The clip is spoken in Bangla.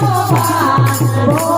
ठीक